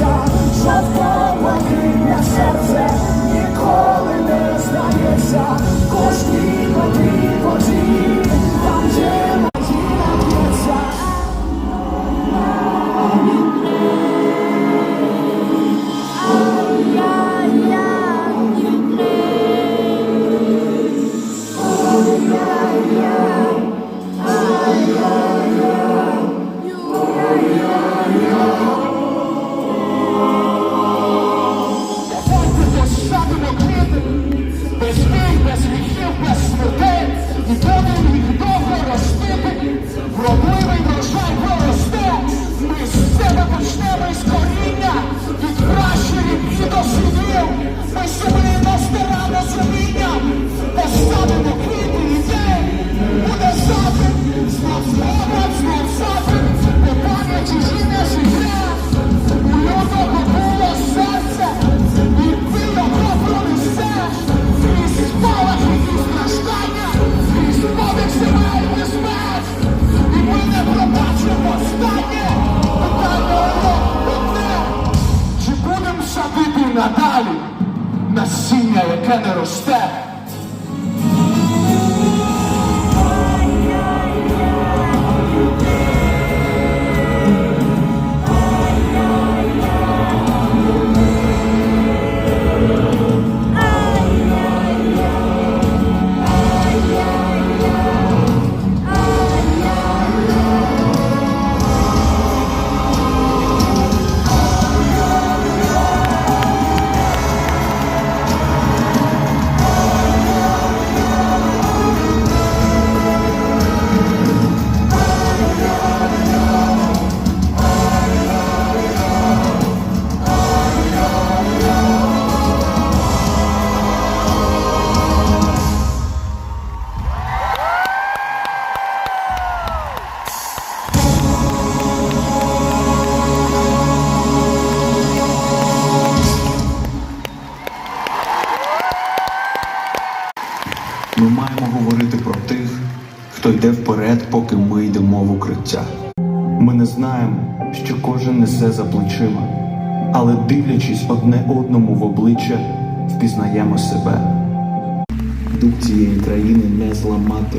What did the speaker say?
жовта могильне серце ніколи не здається, кожній новій воді, там є надія п'ється. Oh, yeah. далі насіння, яке не росте. Говорити про тих, хто йде вперед, поки ми йдемо в укриття. Ми не знаємо, що кожен несе за плечима, але дивлячись одне одному в обличчя, впізнаємо себе. Дух цієї країни не зламати.